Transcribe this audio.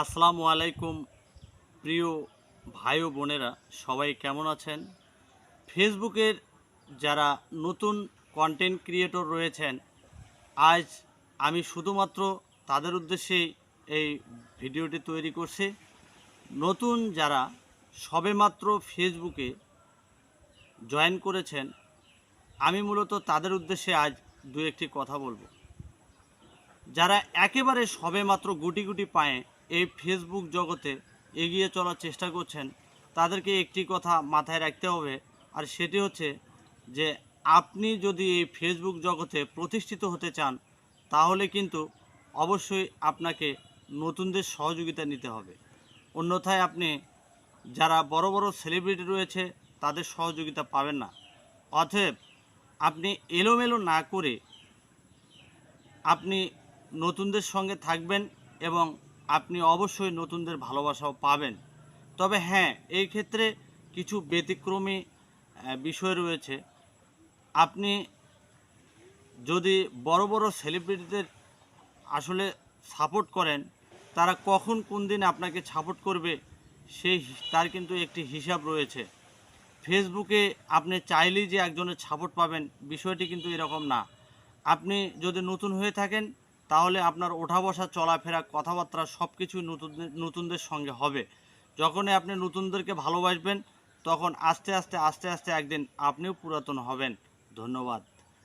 আসসালামু আলাইকুম, প্রিয় ভাই ও বোনেরা, সবাই কেমন আছেন? ফেসবুকের যারা নতুন কন্টেন্ট ক্রিয়েটর রয়েছেন, আজ আমি শুধুমাত্র তাদের উদ্দেশ্যেই এই ভিডিওটি তৈরি করছি। নতুন যারা সবেমাত্র ফেসবুকে জয়েন করেছেন, আমি মূলত তাদের উদ্দেশ্যে আজ দু একটি কথা বলব। যারা একেবারে সবেমাত্র গুটি গুটি পায়ে এই ফেসবুক জগতে এগিয়ে চলার চেষ্টা করছেন, তাদেরকে একটি কথা মাথায় রাখতে হবে, আর সেটি হচ্ছে যে আপনি যদি এই ফেসবুক জগতে প্রতিষ্ঠিত হতে চান, তাহলে কিন্তু অবশ্যই আপনাকে নতুনদের সহযোগিতা নিতে হবে। অন্যথায় আপনি যারা বড় বড় সেলিব্রিটি রয়েছে, তাদের সহযোগিতা পাবেন না। অতএব আপনি এলোমেলো না করে আপনি নতুনদের সঙ্গে থাকবেন এবং আপনি অবশ্যই নতুনদের ভালোবাসাও পাবেন। তবে হ্যাঁ এই ক্ষেত্রে কিছু ব্যতিক্রমী বিষয় রয়েছে। আপনি যদি বড় বড় সেলিব্রিটিদের আসলে সাপোর্ট করেন, তারা কখন কোন দিন আপনাকে সাপোর্ট করবে, সেই তার কিন্তু একটি হিসাব রয়েছে। ফেসবুকে আপনি চাইলেই যে একজনের সাপোর্ট পাবেন, বিষয়টি কিন্তু এরকম না। আপনি যদি নতুন হয়ে থাকেন তাহলে আপনার ওঠা বসা, চলাফেরা, কথাবার্তা সব কিছুই নতুন নতুনদের সঙ্গে হবে। যখনই আপনি নতুনদেরকে ভালোবাসবেন, তখন আস্তে আস্তে আস্তে আস্তে একদিন আপনিও পুরাতন হবেন। ধন্যবাদ।